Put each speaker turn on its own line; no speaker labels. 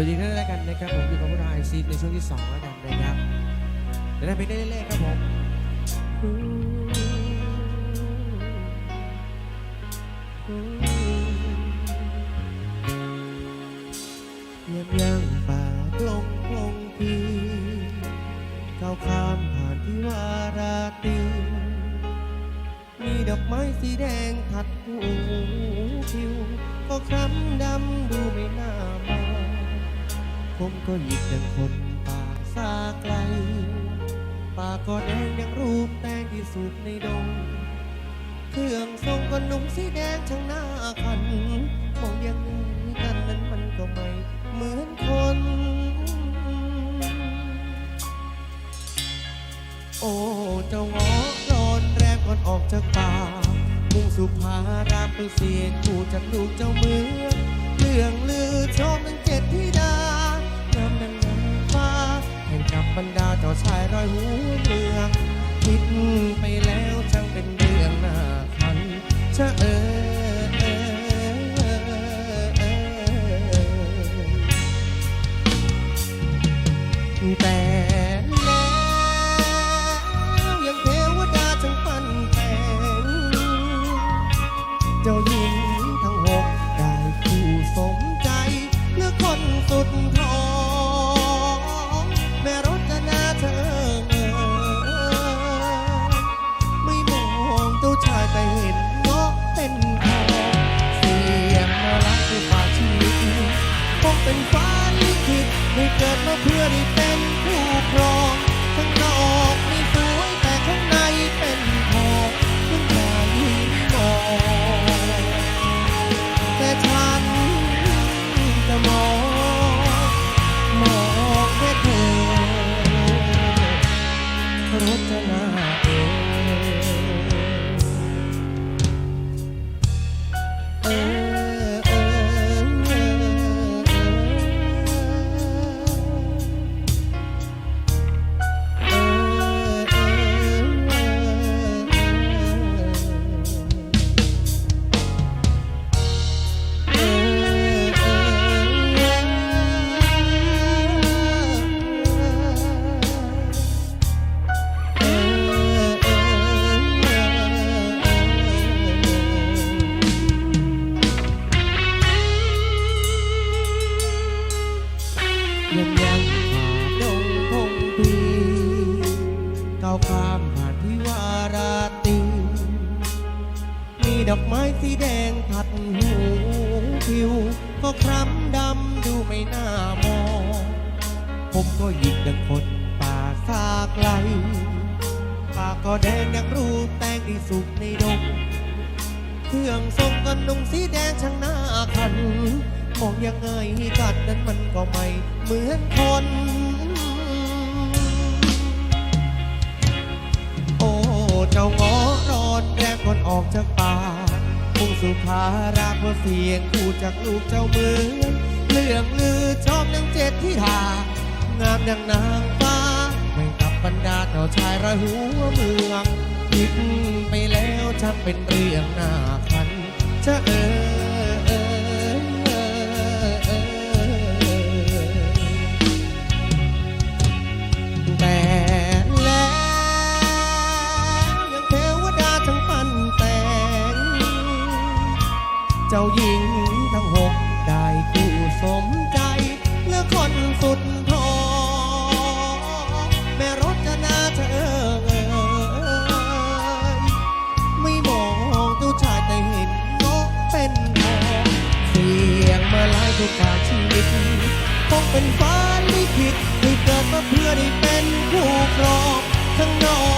วัสดีท่านแล้วกันนะครับผมอยู่กับพวกเราไอซีในช่วงที่สองแล้วกันนะครับเดี๋ยวได้ไปได้เรื่อยๆครับผมยังยังป่าลงลงพีก้าวข้ามผ่านที่วาราตรีมีดอกไม้สีแดงผัดหูผิวก็คล้ำ ผมก็หยิบดังคนป่าซาไกล ปากก็แดงดังรูปแดงที่สุดในดง เครื่องทรงก็นุ่งสีแดงช่างหน้าขัน มองยังไงกันนั้นมันก็ไม่เหมือนคน โอ้เจ้าเงอร้อนแรมก่อนออกจากป่ามุ่งสู่พารามเพื่อเสียงคู่จากลูกเจ้ามือ ชายรอยหูเมืองคิดไปแล้ว ดอกไม้สีแดงผัดหูผิว ก็คล้ำดำดูไม่น่ามอง ผมก็หยิบดังคนป่าซาไกลป่าก็แดงดังรูปแตงที่สุกในดงเครื่องทรงกันนุ่งสีแดงช่างหน้าขันมองยังไงกันนั้นมันก็ไม่เหมือนคน โอ้เจ้าเงอรอนแรมก่อนออกจากป่า สู่พารักว่าเสียงคู่จากลูกเจ้าเมืองเรื่องลือชอบนางเจ็ดที่ทางามดังนางฟ้า ไม่กับบรรดาเจ้าชายระหัวเมืองคิดไปแล้วช่างเป็นเรื่องน่าคันจะเออ เจ้าหญิงทั้งหกได้คู่สมใจเลือกคนสุดทองแม่รจะนาเธอเอ่ยไม่มองเจ้าชายแต่เห็นนกเป็นทองเสียงมาลายทุกฝาชีวิตคงเป็นฟ้าลิขิตให้เกิดมาเพื่อได้เป็นผู้ครองข้งนอก